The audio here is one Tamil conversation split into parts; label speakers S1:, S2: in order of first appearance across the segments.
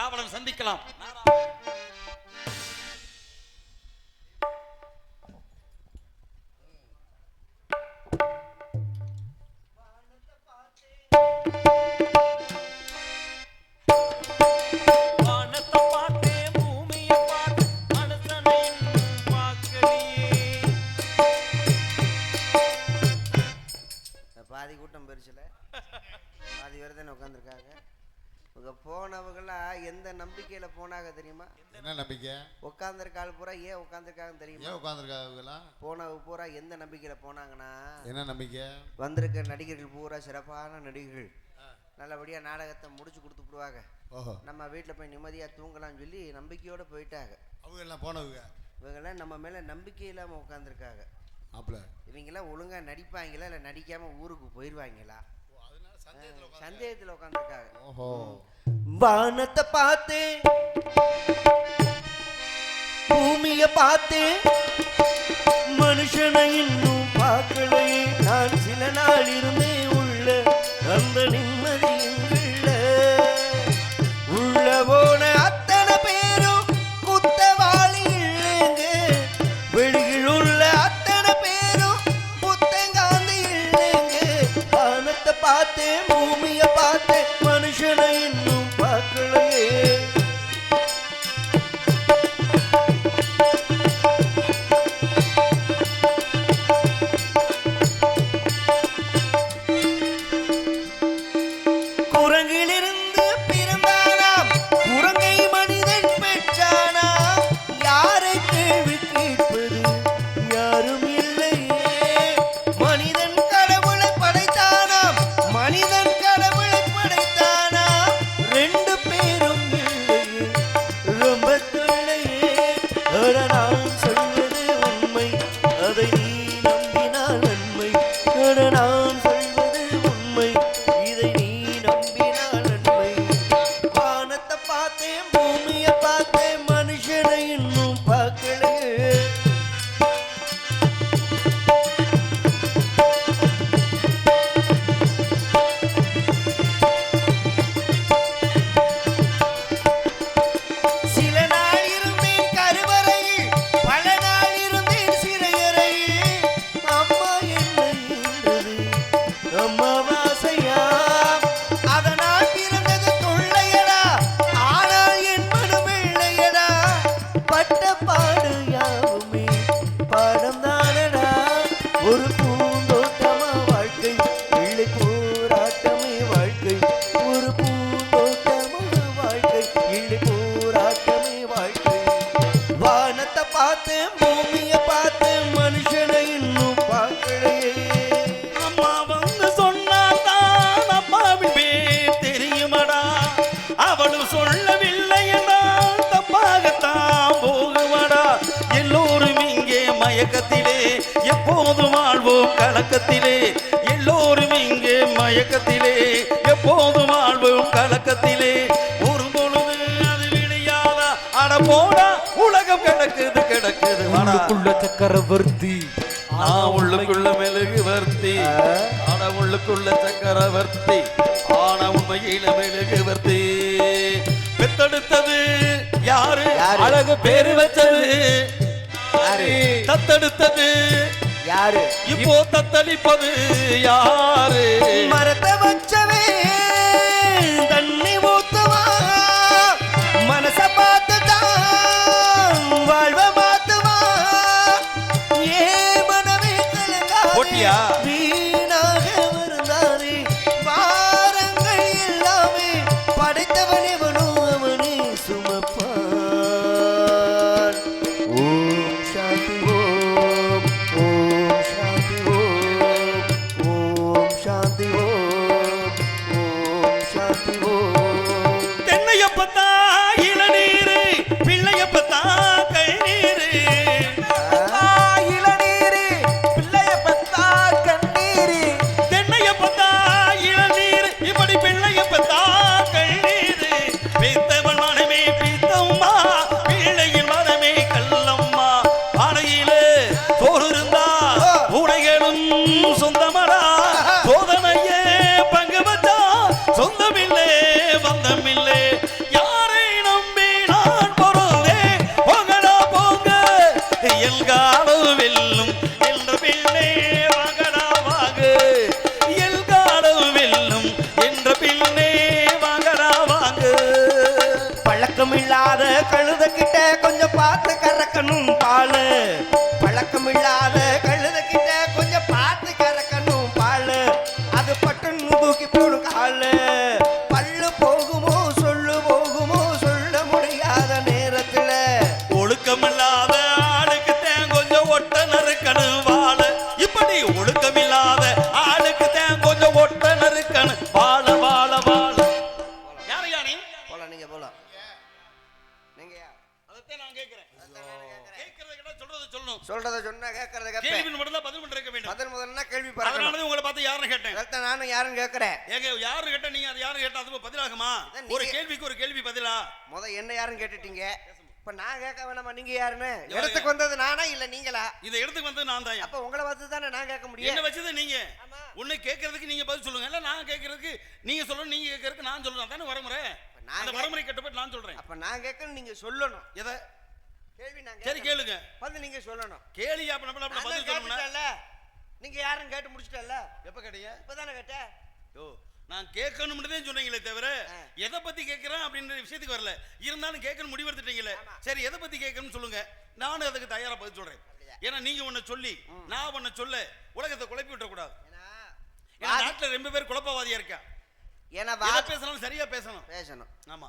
S1: காவலன் சந்திக்கலாம்.
S2: பூரா ஏன் உட்காந்துருக்காங்கன்னு தெரியுமா?
S3: ஏன் உட்காந்துருக்காங்கலாம்
S2: போனவங்க பூரா எந்த நம்பிக்கையில போனாங்கன்னா
S3: என்ன நம்பிக்கை?
S2: வந்திருக்க நடிகர்கள் பூரா சிறப்பான நடிகர்கள். நல்லபடியாக நாடகத்தை முடிச்சு கொடுத்துப்புடுவாங்க நம்ம வீட்டில் போய் நிம்மதியாக தூங்கலாம்னு சொல்லி நம்பிக்கையோடு போயிட்டாங்க.
S3: அவங்க எல்லாம் போனவங்க?
S2: இவங்கெல்லாம் நம்ம மேலே நம்பிக்கை இல்லாமல் உட்காந்துருக்காங்க
S3: மாப்பிள்ள
S2: இவங்கெல்லாம் ஒழுங்காக நடிப்பாங்களா இல்லை நடிக்காமல் ஊருக்கு போயிடுவாங்களா
S3: அதனால சந்தேகத்தில் உட்காந்து
S2: சந்தேகத்தில் உட்காந்துருக்காங்க வானத்தை பார்த்தேன். பூமிய பார்த்தேன் மனுஷனை இன்னும் பார்க்கலையே நான் சில நாள் இருந்தே உள்ள அந்த நிம்மதி
S1: மயக்கத்திலே எப்போதும் வாழ்வோம் கலக்கத்திலே. எல்லோரும் இங்கே மயக்கத்திலே எப்போதும் வாழ்வோம் கலக்கத்திலே. ஒரு பொழுது அது விடியாதா அட போடா உலகம் கிடக்குது. கிடக்குது
S4: உள்ளுக்குள்ள சக்கரவர்த்தி.
S1: நான் உள்ளுக்குள்ள மெழுகு வர்த்தி. ஆன உள்ளுக்குள்ள சக்கரவர்த்தி. ஆன உண்மையில மெழுகு வர்த்தி. பெத்தெடுத்தது யாரு? அழகு பேரு வச்சது? தத்தெடுத்தது.
S2: யாரு?
S1: இப்போ தத்தளிப்பது யாரு?
S2: மரத்தை வச்சவே தண்ணி ஊத்துவா. மனச பார்த்துதான் வாழ்வ மாத்துவா. ஏ மனமே கலங்காதே. கிட்ட கொஞ்சம் பார்த்து கறக்கணும் பாலு. பழக்கம் இல்லாத
S1: பதில்
S2: பதில் முதல்னா கேள்வி
S1: அதனாலதான் உங்களை பார்த்து யாருன்னு கேட்டேன்.
S2: நானும் யாரும் கேட்கறேன்
S1: ஏங்க யாரு கேட்டா நீங்க அது யாரு கேட்டா அது பதிலாகுமா? ஒரு கேள்விக்கு ஒரு கேள்வி பதிலா?
S2: முத என்ன யாருன்னு கேட்டுட்டீங்க? இப்ப நான் கேட்க வேணாமா? நீங்க யாருன்னு? இடத்துக்கு வந்தது நானா இல்ல நீங்களா?
S1: இந்த இடத்துக்கு வந்து நான் தான்.
S2: அப்ப உங்களை பார்த்து தானே நான் கேட்க
S1: என்ன
S2: முடியும்
S1: வச்சது நீங்க. உன்னை கேட்கறதுக்கு நீங்க பதில் சொல்லுங்க. இல்ல நான் கேட்கறதுக்கு நீங்க சொல்லணும் நீங்க கேட்கறதுக்கு நான் சொல்லணும் தானே வரமுறை?
S2: நான்
S1: வரமுறை கட்டப்பட்டு நான் சொல்றேன்.
S2: அப்ப நான் கேட்கணும் நீங்க சொல்லணும்.
S1: எதை?
S2: கேள்வி நான்
S1: சரி. கேளுங்க.
S2: வந்து நீங்க சொல்லணும்.
S1: கேளி அப்ப நம்ம பதில்
S2: கேட்டுட்டேன்ல. நீங்க யாருன்னு கேட்டு முடிச்சிட்டல்ல?
S1: எப்ப கேட்டீங்க?
S2: இப்பதானே கேட்டேன்.
S1: யோ நான் கேட்கணும்னு தான் சொன்னீங்களே தவிர. எதை பத்தி கேட்கறேன் அப்படின்ற விஷயத்துக்கு வரல. இருந்தாலும் கேட்கணும் முடிவெடுத்துட்டீங்களே. சரி எதை பத்தி கேட்கணும்னு சொல்லுங்க. நானும் அதுக்கு தயாரா பதில் சொல்றேன்? ஏன்னா நீங்க ஒண்ணு சொல்லி நான் ஒண்ணு சொல்ல உலகத்தை குழப்பி விட்டுற கூடாது
S2: ஏன்னா
S1: நாட்டுல ரொம்ப பேர் குழப்பவாதியா இருக்கா?
S2: ஏன்னா
S1: பேசினாலும் சரியா பேசணும்.
S2: பேசணும்.
S1: ஆமா.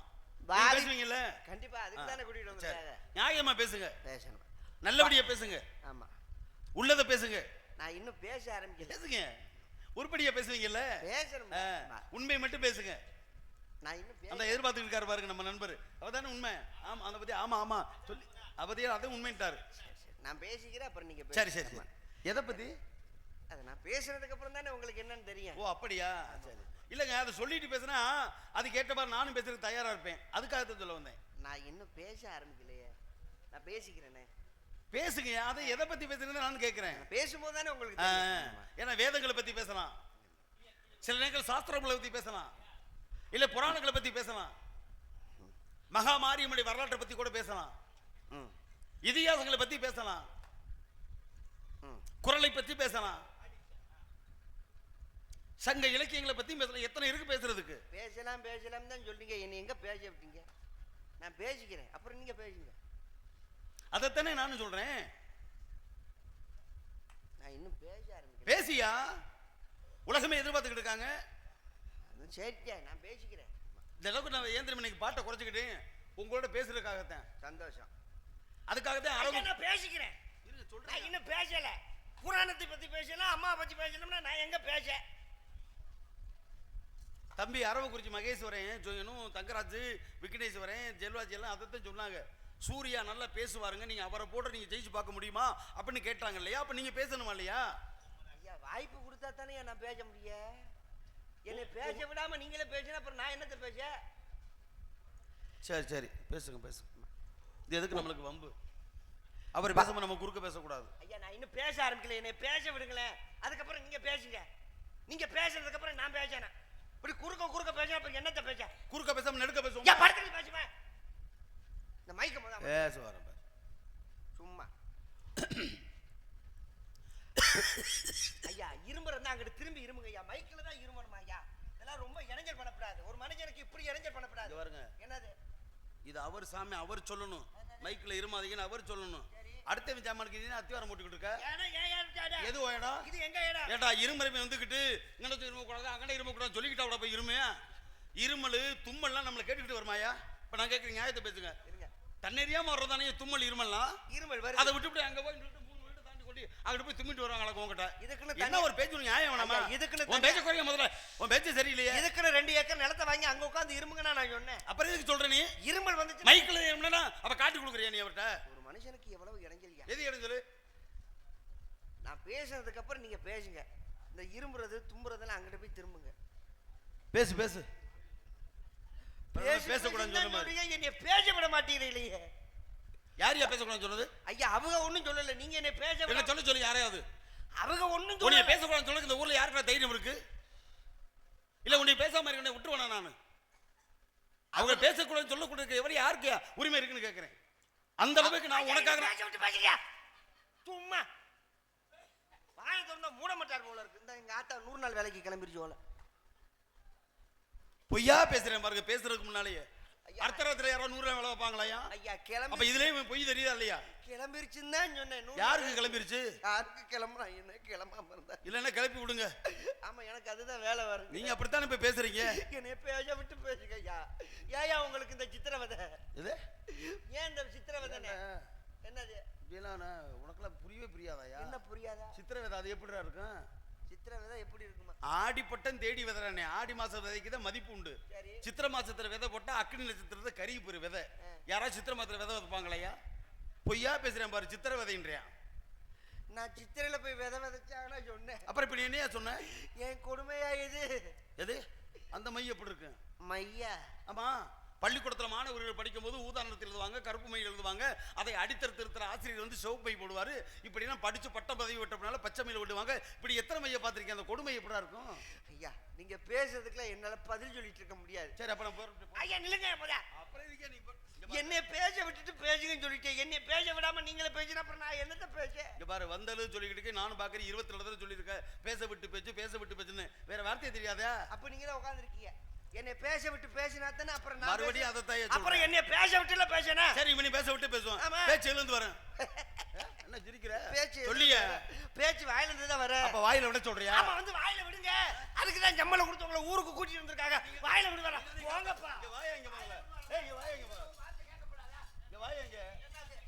S1: பேசுவீங்கல்ல?
S2: கண்டிப்பா அதுக்கு தானே கூட்டிட்டு
S1: நியாயமா பேசுங்க.
S2: பேசணும்.
S1: நல்லபடியா பேசுங்க.
S2: ஆமா.
S1: உள்ளத பேசுங்க.
S2: நான் இன்னும் பேச ஆரம்பிக்கல.
S1: பேசுங்க. உருப்படியா பேசுவீங்கல்ல?
S2: பேசணும்
S1: ஆ, உண்மையை மட்டும் பேசுங்க.
S2: நான் இன்னும்
S1: அந்த எதிர்பார்த்துட்டு இருக்காரு பாருங்க நம்ம நண்பர். அவதானே உண்மை? ஆமா அதை பத்தி ஆமா ஆமா. சொல்லி அதை பத்தி அதை உண்மைட்டாரு
S2: நான் பேசிக்கிறேன் அப்புறம் நீங்க
S1: சரி சரி எதை பத்தி?
S2: அது நான் பேசுனதுக்கு அப்புறம் தானே உங்களுக்கு என்னன்னு தெரியும்.
S1: ஓ அப்படியா? சரி. இல்லைங்க அதை சொல்லிட்டு பேசுனா அதுக்கு ஏற்ற மாதிரி நானும் பேசுறதுக்கு தயாரா இருப்பேன். அதுக்காக தான் சொல்ல வந்தேன்.
S2: நான் இன்னும் பேச ஆரம்பிக்கலையே. நான் பேசிக்கிறேனே.
S1: பேசுங்க அதை எதை பத்தி பேசுறதுன்னு நான் கேட்கிறேன்
S2: பேசும்போது தானே உங்களுக்கு.
S1: ஏன்னா வேதங்களை பத்தி பேசலாம். சில நேரங்கள் சாஸ்திரங்களை பத்தி பேசலாம். இல்ல புராணங்களை பத்தி பேசலாம். மகா மாரியம்மனுடைய வரலாற்றை பத்தி கூட பேசலாம். இதிகாசங்களை பத்தி பேசலாம். குரலை பத்தி பேசலாம். சங்க இலக்கியங்களை பத்தி பேசலாம். எத்தனை இருக்கு பேசுறதுக்கு?
S2: பேசலாம் பேசலாம் தான் சொல்றீங்க. என்னை எங்க பேச விட்டீங்க? நான் பேசிக்கிறேன். அப்புறம் நீங்க பேசுங்க.
S1: அதைத்தானே நானும் சொல்றேன்.
S2: நான் இன்னும் பேச ஆரம்பிக்கிறேன்
S1: பேசியா? உலகமே எதிர்பார்த்துக்கிட்டு இருக்காங்க.
S2: சரிக்கா நான் பேசிக்கிறேன்.
S1: இந்த அளவுக்கு நான் ஏந்திரம் இன்னைக்கு பாட்டை குறைச்சிக்கிட்டு உங்களோட பேசுறதுக்காகத்தான்.
S2: சந்தோஷம்.
S1: அதுக்காகத்தான்
S2: ஐயா,
S1: அரவு
S2: நான் பேசிக்கிறேன்.
S1: இருங்க, சொல்றேன்.
S2: இன்னும் பேசல. புராணத்தை பத்தி பேசலாம் அம்மா பத்தி பேசணும்னா நான் எங்க பேச?
S1: தம்பி அரவக்குறிச்சி மகேஸ்வரன் ஜோயனும் தங்கராஜ் விக்னேஸ்வரன் ஜெல்வாஜி எல்லாம் அதைத்தான் சொன்னாங்க. சூர்யா நல்லா பேசுவாருங்க. நீங்க அவரை போட்டு நீங்க ஜெயிச்சு பார்க்க முடியுமா? அப்படின்னு கேட்டாங்க இல்லையா அப்ப நீங்க பேசணுமா இல்லையா?
S2: ஐயா வாய்ப்பு கொடுத்தா தானே நான் பேச முடியும். என்னை பேச விடாம நீங்களே பேசினா அப்புறம் நான் என்னத்த பேச?
S1: சரி சரி. பேசுங்க பேசுங்க. இது எதுக்கு நம்மளுக்கு வம்பு? அவர் பேசாம நம்ம குறுக்க பேசக்கூடாது.
S2: ஐயா நான் இன்னும் பேச ஆரம்பிக்கல. என்னை பேச விடுங்களேன். அதுக்கப்புறம் நீங்க பேசுங்க. நீங்க பேசுறதுக்கு அப்புறம் நான் பேசுறேன். இப்படி குறுக்க குறுக்க பேசினா அப்புறம் என்னத்த பேச?
S1: குறுக்க பேசாம நெடுக்க பேசுவோம்.
S2: படத்துல பேசுவேன் இந்த மைக்க முதல்ல சும்மா. ஐயா இரும்பு இருந்தா அங்கிட்டு திரும்பி இருமுங்க ஐயா. மைக்கில் தான் இருமணுமா ஐயா? இதெல்லாம் ரொம்ப இடைஞ்சல் பண்ணக்கூடாது ஒரு மனுஷனுக்கு இப்படி இடைஞ்சல் பண்ணக்கூடாது
S1: இது பாருங்க.
S2: என்னது?
S1: இது அவர் சாமி அவர் சொல்லணும். மைக்ல இருமாதீங்கன்னு அவர் சொல்லணும். அடுத்த ஜாமானுக்கு அத்திவாரம் போட்டுக்கிட்டு இருக்க?
S2: ஏடா, ஏடா?
S1: எது ஓயடா
S2: இது எங்க ஏடா
S1: ஏட்டா இருமருமை வந்துக்கிட்டு இங்கனத்து இரும கூடாது அங்கன இரும கூடாது சொல்லிக்கிட்டா கூட போய் இருமையா இருமல் தும்மல்லாம் நம்மளை கேட்டுக்கிட்டு வருமாயா இப்ப நான் கேட்குறேன் நியாயத்தை பேசுங்க. தண்ணெறியாம வர்றதானே தும்மல் இருமல்லாம்
S2: இருமல் வருது.
S1: அதை விட்டுவிட்டு அங்க போய் மூணு வீட்டை தாண்டி கொண்டு அங்கிட்டு போய் தும்மிட்டு வருவாங்களா உங்ககிட்ட
S2: இதுக்குன்னு
S1: என்ன ஒரு பேச்சு நியாயம் வேணாமா?
S2: இதுக்குன்னு
S1: உன் பேச்ச குறைய முதல்ல. உன் பேச்சு சரியில்லையே.
S2: இதுக்குன்னு ரெண்டு ஏக்கர் நிலத்தை வாங்கி அங்க உட்காந்து இருமுங்கன்னா நான் சொன்னேன்.
S1: அப்புறம் எதுக்கு சொல்ற நீ?
S2: இருமல் வந்துச்சு.
S1: மைக்கில் என்னன்னா அவ காட்டி கொடுக்குறியா நீ அவர்கிட்ட?
S2: ஒரு மனுஷனுக்கு எவ்வளவு இடைஞ்சல்யா?
S1: எது எடுங்கலு
S2: நான் பேசுனதுக்கு அப்புறம் நீங்க பேசுங்க. இந்த இருமுறது தும்புறதெல்லாம் அங்கிட்ட போய் திரும்புங்க.
S1: பேசு பேசு, பேசக்கூடாதுன்னு சொன்ன மாதிரி.
S2: என்னைய பேச விட மாட்டேங்கிறீங்களே
S1: யார் யா பேசக்கூடாதுன்னு சொன்னது?
S2: ஐயா அவங்க ஒண்ணும் சொல்லல. நீங்க என்ன பேச
S1: என்ன சொல்ல சொல்லி யாரையாவது?
S2: அவங்க ஒண்ணும்
S1: உன்னைய
S2: சொல்லல.
S1: பேசக்கூடாதுன்னு சொல்ல இந்த ஊர்ல யாருக்கா தைரியம் இருக்கு? இல்ல உன்னை பேசாம இருக்க விட்டுருவேனா நானு? அவங்க பேசக்கூடாதுன்னு சொல்லக்கூடாது எவ்வளவு யாருக்கு உரிமை இருக்குன்னு கேட்கிறேன் அந்த அளவுக்கு நான் உனக்காக
S2: சும்மா. வாயை திறந்தா மூட மாட்டார் போல இருக்கு. இந்த எங்க ஆத்தா நூறு நாள் வேலைக்கு கிளம்பிருச்சு போல.
S1: பொய்யா பேசுறேன் பாருங்க பேசுறதுக்கு முன்னாலேயே.
S2: ஐயா.
S1: அடுத்த ராத்திரி யாரோ நூறு வேலை வைப்பாங்களாயா
S2: ஐயா
S1: அப்ப
S2: கிளம்பி
S1: இதுலயும் பொய் தெரியுதா இல்லையா?
S2: கிளம்பிருச்சுன்னு தான் சொன்னேன்
S1: யாருக்கு கிளம்பிருச்சு?
S2: யாருக்கு கிளம்புனா என்ன கிளம்பாம இருந்தா?
S1: இல்லைன்னா கிளப்பி விடுங்க.
S2: ஆமா எனக்கு அதுதான் வேலை வருது
S1: நீங்க அப்படித்தானே இப்ப பேசுறீங்க?
S2: என்னை பேச விட்டு பேசுங்க ஐயா. ஏயா உங்களுக்கு இந்த சித்திரவதை?
S1: இது
S2: ஏன் இந்த சித்திரவதை என்னது?
S1: இப்படியெல்லாம் உனக்கெல்லாம் புரியவே புரியாதாயா
S2: என்ன புரியாதா?
S1: சித்திரவேதம் அது எப்படிடா இருக்கும்?
S2: சித்திரவதை எப்படி இருக்குமா?
S1: ஆடி பட்டம் தேடி விதைறானே. ஆடி மாசம் விதைக்கு தான் மதிப்பு உண்டு. சித்திர மாசத்துல விதை போட்டா அக்னி நட்சத்திரத்தை கருகி போயிரு விதை யாராவது சித்திர மாசத்துல விதை வைப்பாங்களையா பொய்யா பேசுறேன் பாரு சித்திர விதைன்றியா
S2: நான் சித்திரையில போய் விதை விதைச்சாங்கன்னா சொன்னேன்.
S1: அப்புறம் இப்ப நீ என்னையா சொன்ன?
S2: என் கொடுமையா இது?
S1: எது? அந்த மை எப்படி இருக்கு?
S2: மையா?
S1: ஆமா. பள்ளிக்கூடத்துல மாணவர்கள் படிக்கும்போது ஊதானத்தில் எழுதுவாங்க கருப்பு மை எழுதுவாங்க. அதை அடித்தர் திருத்தர ஆசிரியர் வந்து சிவப்பு போடுவாரு. இப்படிலாம் படிச்சு பட்டம் பதவி விட்டப்பனால பச்சை மையில் விடுவாங்க இப்படி எத்தனை மைய பார்த்திருக்கீங்க? அந்த கொடுமை எப்படா இருக்கும்?
S2: ஐயா நீங்க பேசுறதுக்குலாம் என்னால பதில் சொல்லிட்டு இருக்க முடியாது.
S1: சரி அப்புறம் போறோம்
S2: ஐயா நில்லுங்க முத.
S1: அப்புறம் இதுக்கே நீ.
S2: என்னை பேச விட்டுட்டு பேசுங்கன்னு சொல்லிட்டேன் என்னை பேச விடாம நீங்களே பேசினா அப்புறம் நான் என்னத்த பேச?
S1: இங்க பாரு வந்தது சொல்லிக்கிட்டு நானும் பாக்குறேன். இருபத்தி ரெண்டு தடவை சொல்லியிருக்கேன். பேச விட்டு பேச்சு பேச விட்டு பேச்சுன்னு. வேற வார்த்தையே தெரியாதா.
S2: அப்ப நீங்க தான் உட்காந்துருக்கீங்க என்னை பேச விட்டு பேசினா தானே அப்புறம் நான்
S1: மறுபடியும் அதைத்தான் ஏன்
S2: அப்புறம்
S1: சொல்றேன்.
S2: என்னை பேச விட்டுல பேசினேன்
S1: சரி இவனி பேச விட்டு பேசுவோம். பேச்சு எழுந்து வரேன் என்ன சிரிக்கிற?
S2: பேச்சு
S1: சொல்லிய.
S2: பேச்சு வாயில இருந்து தான் வர
S1: அப்ப வாயில விட சொல்றியா?
S2: ஆமா வந்து வாயில விடுங்க. அதுக்கு தான் சம்பளம் கொடுத்து உங்களை ஊருக்கு கூட்டிட்டு வந்திருக்காங்க. வாயில விடு வர போங்கப்பா.
S1: இங்க வாயா இங்க முதல்ல. ஏய், இங்க வாயா இங்க வா. இங்க வாயா இங்க.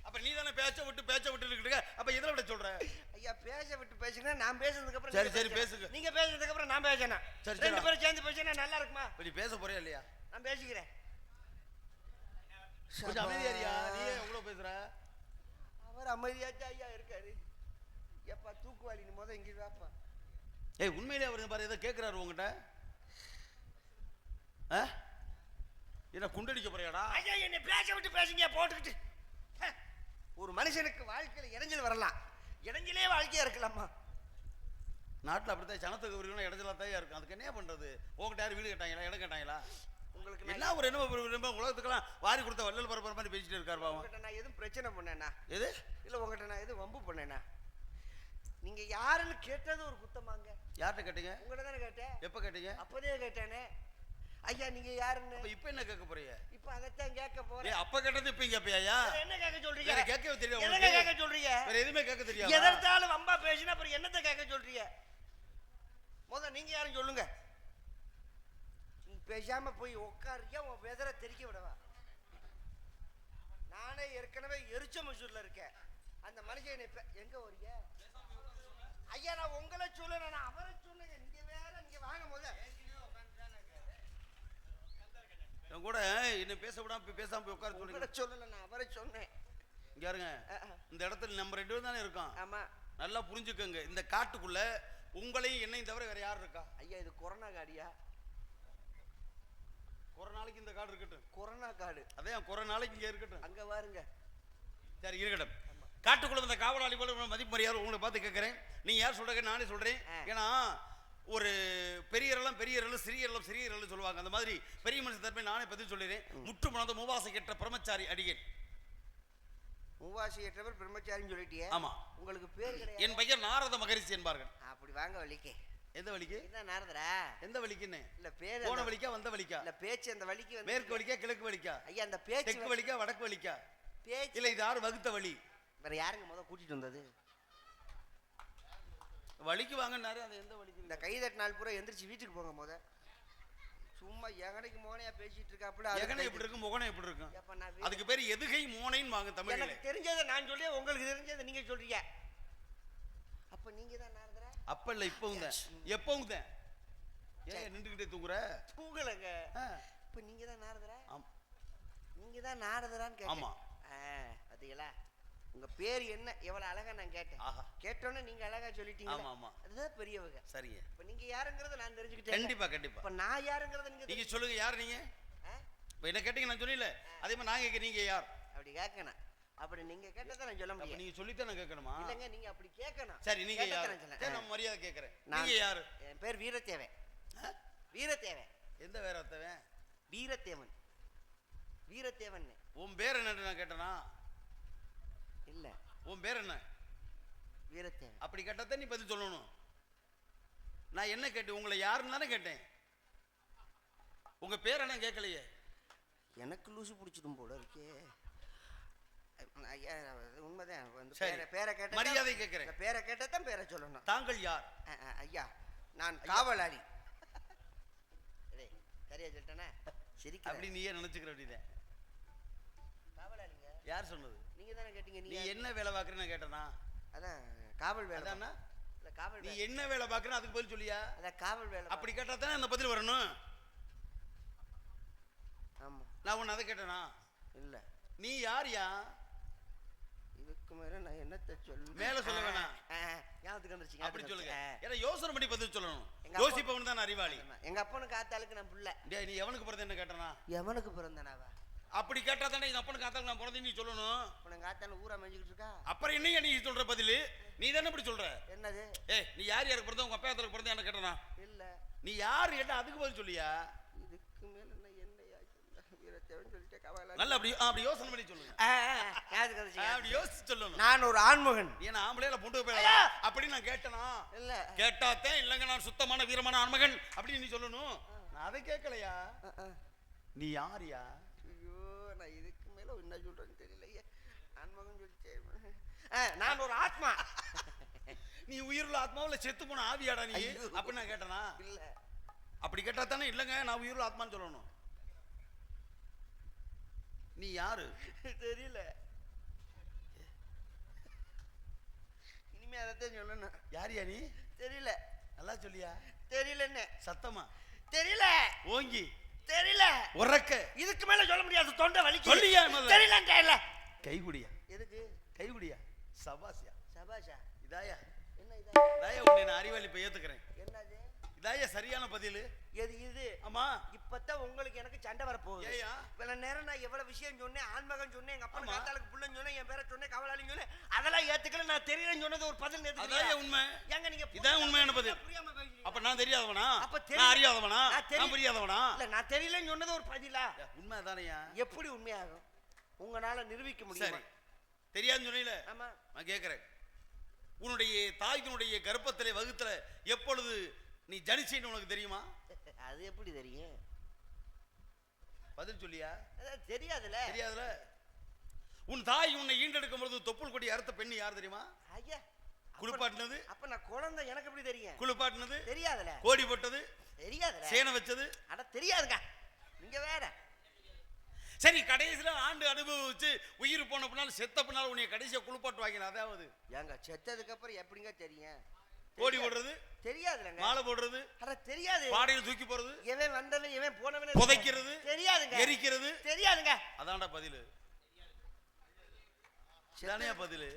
S1: அப்ப நீ தானே பேச்ச விட்டு பேச்ச விட்டு இருக்க. அப்ப எதுல விட சொல்ற?
S2: ஐயா பேச விட்டு பேசுங்க நான் பேசுனதுக்கு அப்புறம்
S1: சரி, சரி,
S2: பேசுங்க. நீங்க பேசுனதுக்கு அப்புறம் நான் பேசணும்
S1: சரி,
S2: ரெண்டு. பேரும் சேர்ந்து பேசினா நல்லா இருக்குமா?
S1: இப்ப நீ பேச போறியா இல்லையா?
S2: நான் பேசிக்கிறேன்.
S1: கொஞ்சம் அமைதியாரியா நீ எவ்வளவு பேசுற?
S2: அவர் அமைதியாச்சா ஐயா இருக்காரு? எப்பா தூக்குவாளி நீ முத இங்க வாப்பா.
S1: ஏய் உண்மையிலே அவரு பாரு ஏதோ கேக்குறாரு உங்ககிட்ட. ஆ? என்ன குண்டடிக்க போறியாடா?
S2: ஐயா என்னை பேச விட்டு பேசுங்க போட்டுக்கிட்டு. ஒரு மனுஷனுக்கு வாழ்க்கையில இடைஞ்சல் வரலாம். இடைஞ்சலே வாழ்க்கையா இருக்கலாமா?
S1: நாட்டுல அப்படித்தான் சனத்துக்கு உரிமை இடத்துல தான் இருக்கும். அதுக்கு என்ன பண்றது? உங்ககிட்ட யாரும் வீடு கேட்டாங்களா இடம் கேட்டாங்களா?
S2: உங்களுக்கு
S1: என்ன ஒரு என்ன ஒரு ரொம்ப உலகத்துக்கெல்லாம் வாரி கொடுத்த வள்ளல் பரப்புற மாதிரி பேசிட்டு இருக்காரு பாவம்.
S2: நான் எதுவும் பிரச்சனை பண்ணேனா?
S1: எது?
S2: இல்ல உங்ககிட்ட நான் எதுவும் வம்பு பண்ணேனா? நீங்க யாருன்னு கேட்டது ஒரு குத்தமாங்க.
S1: யார்கிட்ட கேட்டீங்க?
S2: உங்கள்ட்ட தானே கேட்டேன்.
S1: எப்ப கேட்டீங்க?
S2: அப்பதே கேட்டானே. ஐயா நீங்க யாருன்னு?
S1: இப்ப என்ன கேட்க போறீங்க?
S2: இப்ப அதைத்தான் கேட்க போறேன்.
S1: அப்ப கேட்டது இப்ப கேப்பியா
S2: என்ன கேட்க சொல்றீங்க?
S1: தெரியாது
S2: என்னங்க
S1: உனக்கு?
S2: கேட்க சொல்றீங்க?
S1: வேற எதுவுமே கேட்க தெரியாது?
S2: எதற்காலும் வம்பா பேசினா அப்புறம் என்னத்தை கேட்க சொல்றீங்க? முத நீங்க யாரும் சொல்லுங்க. நீ பேசாம போய் உட்காருக்க உன் வெதரை தெரிக்க விடவா? நானே ஏற்கனவே எரிச்ச மசூர்ல இருக்கேன். அந்த மனுஷன் என்னை எங்க வரீங்க ஐயா நான் உங்களை சொல்ல நான் அவரை சொல்லுங்க நீங்க வேற நீங்க வாங்க முத
S1: என் கூட என்ன பேச விடாம பேசாம போய் உட்கார சொல்லுங்க.
S2: சொல்லல நான் அவரை சொன்னேன்.
S1: இங்க இருங்க. இந்த இடத்துல நம்ம ரெண்டு பேரும் தானே இருக்கோம்.
S2: ஆமா.
S1: நல்லா புரிஞ்சுக்கோங்க. இந்த காட்டுக்குள்ள உங்களையும் என்னையும் தவிர வேற யார் இருக்கா?
S2: ஐயா இது கொரோனா காடியா
S1: ஒரு நாளைக்கு இந்த காடு இருக்கட்டும்.
S2: கொரோனா காடு.
S1: அதே ஒரு நாளைக்கு இங்க இருக்கட்டும்.
S2: அங்க பாருங்க
S1: சரி இருக்கட்டும். காட்டுக்குள்ள இந்த காவலாளி போல மதிப்பு மரியாதை உங்களை பார்த்து கேட்கறேன் நீங்க யார் சொல்றீங்க நானே சொல்றேன்.
S2: ஆ.
S1: ஏன்னா ஒரு பெரியரெல்லாம் பெரியரெல்லாம் சிறியரெல்லாம் சிறியரெல்லாம் சொல்லுவாங்க. அந்த மாதிரி பெரிய மனுஷன் தரப்பை நானே பதில் சொல்லிடுறேன். முற்று மணந்த மூவாசை கெட்ட பிரம்மச்சாரி அடியேன்.
S2: மூவாசி எட்டவர் பிரம்மச்சாரின்னு சொல்லிட்டியே?
S1: ஆமா.
S2: உங்களுக்கு பேர் கிடையாது?
S1: என் பெயர் நாரத மகரிஷி என்பார்கள்.
S2: அப்படி வாங்க வலிக்கு.
S1: எந்த வழிக்கு
S2: என்ன நாரதரா?
S1: எந்த வழிக்குன்னு
S2: இல்ல பேர்
S1: போன வழிக்கா வந்த வழிக்கா
S2: இல்ல பேச்சு அந்த வலிக்கு
S1: மேற்கு வழிக்கா கிழக்கு வழிக்கா
S2: ஐயா அந்த பேச்சு
S1: தெற்கு வழிக்கா வடக்கு வழிக்கா
S2: பேச்சு
S1: இல்ல இது யாரு வகுத்த வழி
S2: வேற யாருங்க முத கூட்டிட்டு வந்தது?
S1: வழிக்கு வாங்கினாரு அது எந்த வழிக்கு
S2: இந்த கை நாள் பூரா எந்திரிச்சு வீட்டுக்கு போங்க முத. சும்மா எங்கனைக்கு மோனையா பேசிட்டு இருக்காப்புல அதுக்கு
S1: எகனை எப்படி இருக்கும் முகனை எப்படி இருக்கும்? அதுக்கு பேர் எதுகை மோனைன்னு வாங்க தமிழ்ல.
S2: எனக்கு தெரிஞ்சதை நான் சொல்லி உங்களுக்கு தெரிஞ்சதை நீங்க சொல்றீங்க. அப்ப நீங்க தான் நாரதரா
S1: அப்ப இல்ல இப்பவும் தான் எப்பவும் தான் ஏன் நின்றுகிட்டே தூங்குற.
S2: தூங்கலங்க. இப்ப நீங்க தான் நாரதரா?
S1: ஆம்.
S2: நீங்க தான் நாரதரான்னு கேட்டேன்.
S1: ஆமா.
S2: பாத்தீங்களா உங்க பேர் என்ன? எவ்வளவு அழகா நான் கேட்டேன். கேட்டோன்னே நீங்க அழகா சொல்லிட்டீங்க
S1: ஆமா, ஆமா.
S2: அதுதான் பெரியவங்க
S1: சரிங்க.
S2: இப்ப நீங்க யாருங்கறத நான் தெரிஞ்சுக்கிட்டேன்.
S1: கண்டிப்பா கண்டிப்பா.
S2: இப்ப நான் யாருங்கறத நீங்க
S1: நீங்க சொல்லுங்க யார் நீங்க? இப்ப என்ன கேட்டீங்க நான் சொல்லல. அதே மாதிரி நான் கேட்க நீங்க யார்?
S2: அப்படி கேட்கணும். அப்படி நீங்க கேட்டதை நான் சொல்ல முடியும்
S1: நீங்க சொல்லித்தான் நான் கேட்கணுமா?
S2: இல்லங்க நீங்க அப்படி கேட்கணும்.
S1: சரி நீங்க யார்?
S2: நான் சொல்லேன்.
S1: சரி நான் மரியாதை கேட்கறேன். நீங்க யாரு?
S2: என் பேர் வீரத்தேவன்? வீரத்தேவன்.
S1: எந்த வேற அத்தவன்
S2: வீரத்தேவன். வீரத்தேவன்.
S1: உன் பேர் என்னன்னு நான் கேட்டனா?
S2: இல்ல.
S1: உன் பேர் என்ன?
S2: வீரத்தேவன்.
S1: அப்படி கேட்டதான் நீ பதில் சொல்லணும். நான் என்ன கேட்டேன்? உங்களை யாருன்னு தானே கேட்டேன். உங்க பேர் என்ன கேட்கலையே?
S2: எனக்கு லூசு பிடிச்சிடும் போல இருக்கே. உண்மைதான்.
S1: சரி.
S2: பேரை கேட்ட
S1: மரியாதை கேட்கிறேன்.
S2: பேரை கேட்டால் தான் பேரை சொல்லணும்.
S1: தாங்கள் யார்?
S2: ஐயா நான் காவலாளி. சரியா சொல்லிட்டேனே? சிரிக்க
S1: அப்படி நீயே நினைச்சுக்கிற வேண்டியதே
S2: காவலாளிங்க.
S1: யார் சொன்னது?
S2: நீங்க தானே கேட்டீங்க
S1: நீ என்ன வேலை பார்க்கறேன்னு கேட்டனா?
S2: அதான் காவல் வேலை காவல்
S1: நீ என்ன வேலை பார்க்கற அதுக்கு பதில் சொல்லியா?
S2: அதான் காவல் வேலை
S1: அப்படி கேட்டா தானே அந்த பதில் வரணும்? நான் உன்னை அதை கேட்டனா?
S2: இல்ல.
S1: நீ
S2: இதுக்கு மேல நான் என்னத்த சொல்ல
S1: மேல சொல்ல வேணாம்.
S2: ஞாபகத்துக்கு வந்துருச்சு
S1: அப்படி சொல்லுங்க. ஏன்னா யோசனை பண்ணி பதில் சொல்லணும். யோசிப்பவன் தான் அறிவாளி.
S2: எங்க அப்பனுக்கு ஆத்தாளுக்கு நான் புள்ள.
S1: டேய் நீ எவனுக்கு பிறந்த என்ன கேட்டனா?
S2: எவனுக்கு பிறந்தனாவா?
S1: அப்படி கேட்டா தானே என் அப்பனுக்கு ஆத்தாளுக்கு நான் பிறந்தேன்னு நீ சொல்லணும்.
S2: உனக்கு ஆத்தால ஊரா மேய்ஞ்சிக்கிட்டு இருக்கா?
S1: அப்புறம் என்னையா நீ சொல்ற பதில்? நீ தானே இப்படி சொல்ற?
S2: என்னது?
S1: ஏய் நீ யார் யாருக்கு பிறந்த உங்க அப்பா ஆத்தாளுக்கு பிறந்த என்ன கேட்டனா?
S2: இல்ல.
S1: நீ யார் கேட்டா அதுக்கு பதில் சொல்லியா?
S2: இதுக்கு மேல நான் என்னையா சொல்லிட்டு கவலை
S1: நல்ல அப்படி அப்படி யோசனை பண்ணி சொல்லுங்க அப்படி யோசிச்சு சொல்லணும்.
S2: நான் ஒரு ஆண்மகன்.
S1: நீ என்ன ஆம்பளையில பொண்டு போயிடா அப்படி நான் கேட்டனா?
S2: இல்ல.
S1: கேட்டாத்தேன் இல்லைங்க நான் சுத்தமான வீரமான ஆண்மகன் அப்படின்னு நீ சொல்லணும். நான் அதை கேட்கலையா. நீ யார்யா
S2: ஐயோ நான் இதுக்கு மேல என்ன சொல்றேன்னு தெரியலையே. ஆண்மகன் சொல்லிட்டே ஆ, நான் ஒரு ஆத்மா.
S1: நீ உயிருள்ள ஆத்மாவுல செத்து போன ஆவியாடா நீ. அப்படி நான் கேட்டனா
S2: இல்ல.
S1: அப்படி கேட்டா தானே இல்லைங்க நான் உயிருள்ள ஆத்மான்னு சொல்லணும். நீ யாரு?
S2: தெரியல. இனிமே அதைத்தான் சொல்லணும்.
S1: யாரியா நீ?
S2: தெரியல.
S1: நல்லா சொல்லியா?
S2: தெரியலன்னு.
S1: சத்தமா?
S2: தெரியல.
S1: ஓங்கி.
S2: தெரியல.
S1: உறக்க.
S2: இதுக்கு மேல சொல்ல முடியாது. தொண்டை வலிக்கு.
S1: சொல்லியா?
S2: தெரியல தெரியல
S1: கைகுடியா?
S2: எதுக்கு?
S1: கைகுடியா? சபாசியா?
S2: சபாஷா?
S1: இதாயா?
S2: என்ன இதா
S1: இதாயா உன்னை நான் அறிவாளி இப்ப ஏத்துக்கிறேன்.
S2: என்னது?
S1: இதாயா சரியான பதில்?
S2: எது இது?
S1: ஆமா.
S2: இப்பதான் உங்களுக்கு எனக்கு சண்டை வரப்போகுது. இவ்வளவு நேரம் நான் எவ்வளவு விஷயம் சொன்னேன் ஆண்மகன் சொன்னேன் எங்க அப்பா. காத்தாளுக்கு புள்ளன்னு சொன்னேன் என் பேரை சொன்னேன் கவலாளின்னு சொன்னேன். அதெல்லாம் ஏத்துக்கல நான் தெரியலன்னு சொன்னது ஒரு பதில் ஏத்துக்கலையா?
S1: உண்மை.
S2: ஏங்க நீங்க
S1: இதான் உண்மையான பதில்.
S2: புரியாம.
S1: அப்ப நான் தெரியாதவனா?
S2: அப்ப
S1: நான்
S2: தெரியல.
S1: அறியாதவனா?
S2: நான்
S1: புரியாதவனா?
S2: இல்ல நான் தெரியலன்னு சொன்னது ஒரு பதிலா?
S1: உண்மை தானையா
S2: எப்படி உண்மையாகும்? உங்களால நிரூபிக்க முடியும்?
S1: தெரியாதுன்னு சொன்னீல
S2: ஆமா.
S1: நான் கேட்கிறேன் உன்னுடைய தாய்க்கினுடைய கர்ப்பத்திலே வகுத்துல எப்பொழுது நீ ஜனிச்சேன்னு உனக்கு தெரியுமா?
S2: அது எப்படி தெரியும்?
S1: பதில் சொல்லியா?
S2: அதான் தெரியாதுல.
S1: தெரியாதுல? உன் தாய் உன்னை ஈண்டெடுக்கும் பொழுது தொப்புள் கொடி அறுத்த பெண்ணு யார் தெரியுமா?
S2: ஐயா
S1: குளிப்பாட்டினது?
S2: அப்ப நான் குழந்தை எனக்கு எப்படி தெரியும்?
S1: குளிப்பாட்டினது?
S2: தெரியாதுல.
S1: கோடி போட்டது?
S2: தெரியாதுல.
S1: சேனை வச்சது?
S2: அட தெரியாதுங்க. நீங்க வேற.
S1: சரி கடைசியில ஆண்டு அனுபவிச்சு உயிர் போன பின்னால் செத்த பின்னால் உன்னை கடைசியா குளிப்பாட்டு வாங்கின அதாவது?
S2: ஏங்க செத்ததுக்கு அப்புறம் எப்படிங்க தெரியும்?
S1: கோடி போடுறது
S2: தெரியாதுலங்க.
S1: மாலை போடுறது?
S2: அட தெரியாது.
S1: பாடையில் தூக்கி போறது
S2: எவன் வந்தவன் எவன் போனவன்
S1: புதைக்கிறது?
S2: தெரியாதுங்க.
S1: எரிக்கிறது?
S2: தெரியாதுங்க.
S1: அதான்டா பதிலு. இதானே பதிலு?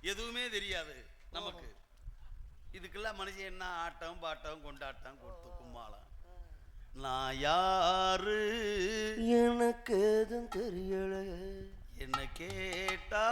S1: எதுவுமே தெரியாது நமக்கு. இதுக்கெல்லாம் மனுஷன் என்ன ஆட்டம் பாட்டம் கொண்டாட்டம் கொடுத்து கும்மாளம்? நான் யாரு?
S2: எனக்கு எதுவும் தெரியல.
S1: என்ன கேட்டா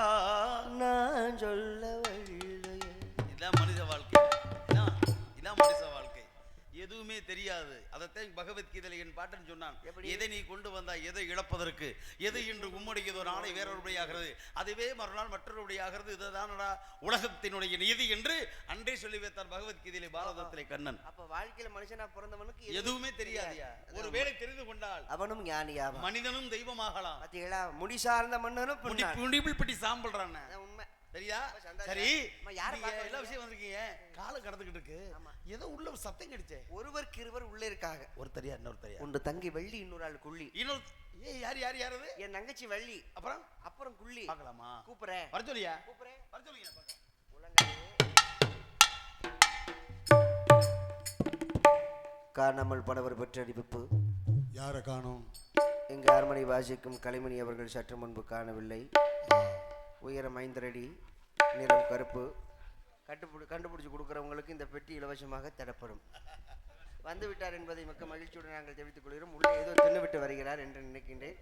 S1: தெரியாது. அதைத்தான் பகவத்கீதையில என் பாட்டன் சொன்னான்? எதை நீ கொண்டு வந்தாய் எதை இழப்பதற்கு? எது இன்று உம்முடையதோ நாளை வேறொருபடியாகிறது? அதுவே மறுநாள் மற்றொருபடியாகிறது. இதுதானடா உலகத்தினுடைய நியதி என்று அன்றே சொல்லி வைத்தார் பகவத்கீதையிலே பாரதத்திலே கண்ணன்.
S2: அப்ப வாழ்க்கையில மனுஷனா பிறந்தவனுக்கு
S1: எதுவுமே தெரியாதியா ஒரு வேளை தெரிந்து கொண்டால்
S2: அவனும் ஞானியாவான்.
S1: மனிதனும் தெய்வமாகலாம்.
S2: பாத்தீங்களா? முடி சார்ந்த மன்னனும்.
S1: முடிப்பில் பட்டி சாம்பல்றான்.
S2: உண்மை.
S1: சரியா. சரி எல்லா? விஷயம் வந்திருக்கீங்க. காலம் கடந்துகிட்டு இருக்கு.
S2: ஆமா.
S1: ஏதோ உள்ள ஒரு சத்தம் கிடைச்சே
S2: ஒருவருக்கு இருவர் உள்ளே இருக்காங்க.
S1: ஒருத்தரியா இன்னொருத்தரியா
S2: ஒன்று தங்கி வெள்ளி இன்னொரு ஆள் குள்ளி.
S1: இன்னொரு ஏ யார் யார் யார் அது?
S2: என் தங்கச்சி வள்ளி.
S1: அப்புறம்?
S2: அப்புறம் குள்ளி.
S1: பார்க்கலாமா?
S2: கூப்பிடுறேன்.
S1: வர சொல்லியா?
S2: கூப்பிடுறேன்.
S1: வர சொல்லுங்க.
S2: காணாமல் படவர் பெற்ற அறிவிப்பு
S3: யாரை காணும்?
S2: இங்கு அரண்மனை வாசிக்கும் கலைமணி அவர்கள் சற்று முன்பு காணவில்லை. உயரம் ஐந்தரடி நிறம் கருப்பு. கண்டுபிடி கண்டுபிடிச்சு கொடுக்குறவங்களுக்கு இந்த பெட்டி இலவசமாக தரப்படும். வந்து விட்டார் என்பதை மிக்க மகிழ்ச்சியுடன் நாங்கள் தெரிவித்துக் கொள்கிறோம். உள்ளே ஏதோ தின்னுவிட்டு வருகிறார் என்று நினைக்கின்றேன்.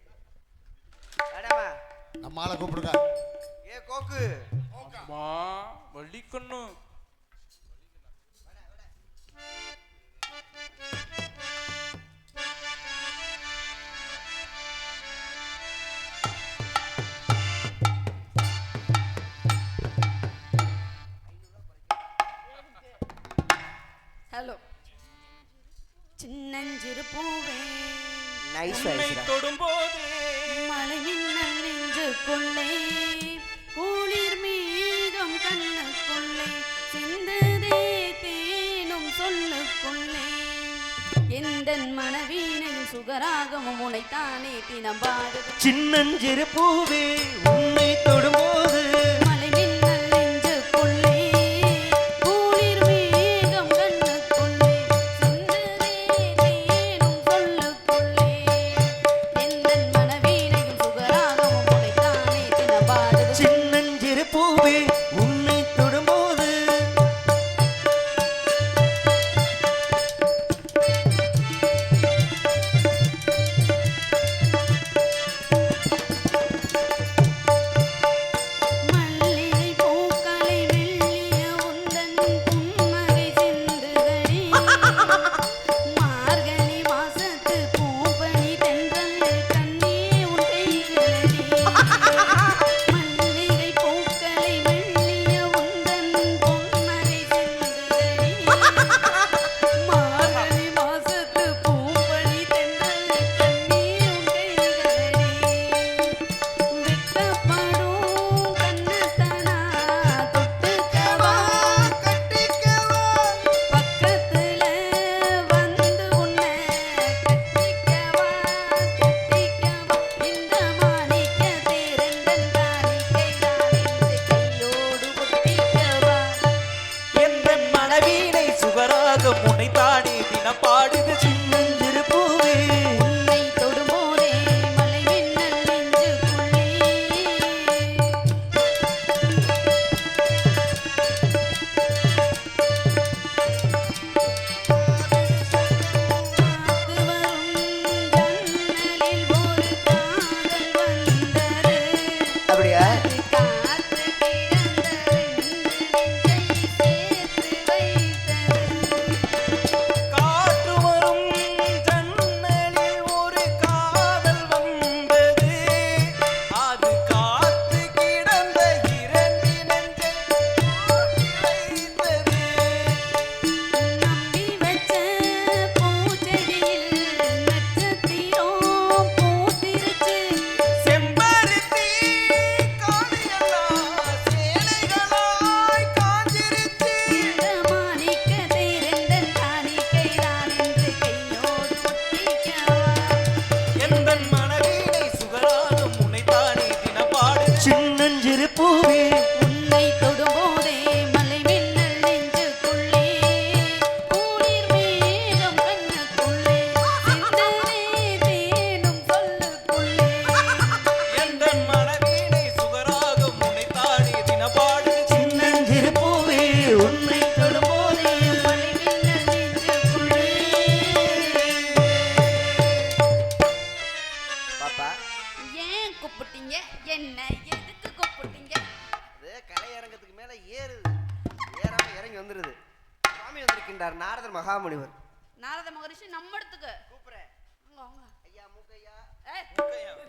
S2: அடமா
S3: நம்ம ஆளை கூப்பிடுங்க.
S2: ஏ கோக்கு.
S4: அம்மா
S2: கண்ணுக்குள்ளே குளிர் மீகம் கண்ணுக்குள்ளே சிந்ததே தேனும் சொல்லுக்குள்ளே. எந்த மனவீனையும் சுகராகவும் உனைத்தானே தினம் பாடு
S5: சின்னஞ்சிறு பூவே உன்னை தொடும்போது Let's go. சாமி வந்துருது. சாமி வந்திருக்கின்றார். நாரதர் மகாமுனிவர்.
S2: நாரத மகரிஷி நம்ம இடத்துக்கு.
S5: கூப்பிடுறேன். ஐயா மூக்கையா.
S4: மூக்கையா.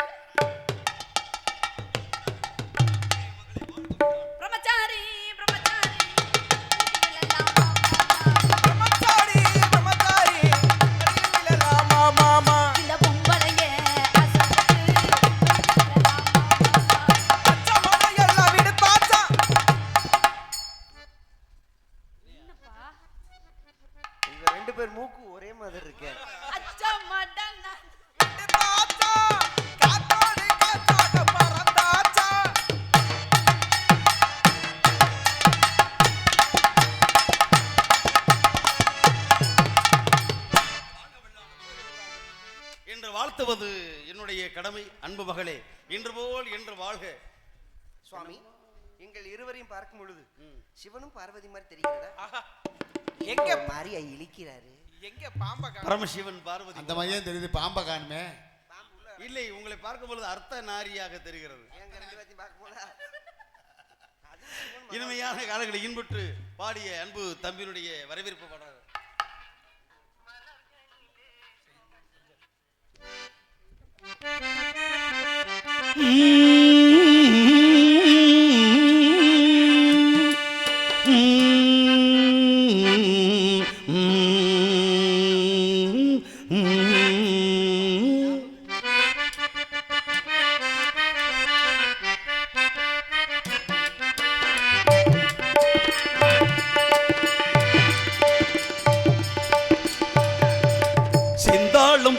S1: என்று வாழ்த்துவது என்னுடைய கடமை. அன்பு மகளே இன்று போல் என்று வாழ்க.
S5: சுவாமி எங்கள் இருவரையும் பார்க்கும் பொழுது சிவனும் பார்வதி மாதிரி தெரிகிறதா?
S4: எங்க
S5: பாரியா இழிக்கிறாரு?
S4: எங்க பாம்ப
S1: பரமசிவன் பார்வதி.
S3: அந்த மாதிரியே தெரியுது பாம்ப காணுமே.
S1: இல்லை உங்களை பார்க்கும் பொழுது அர்த்த நாரியாக தெரிகிறது. இனிமையான காலங்களை இன்புற்று பாடிய அன்பு தம்பியினுடைய வரவேற்பு பாடல்.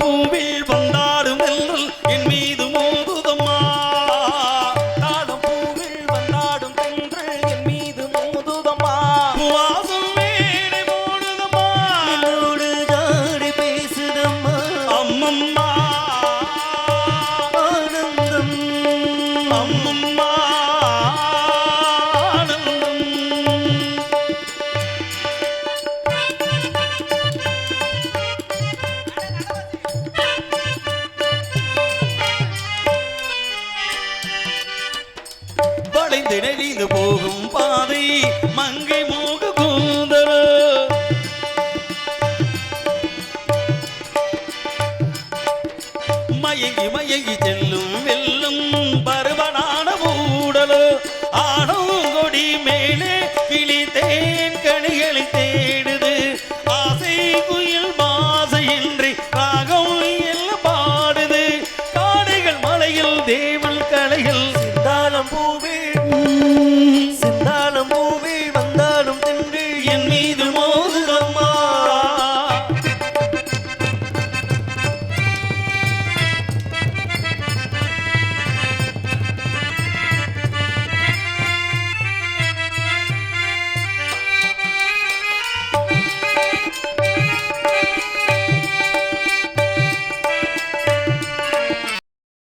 S1: பூவில் மயங்கி மயங்கி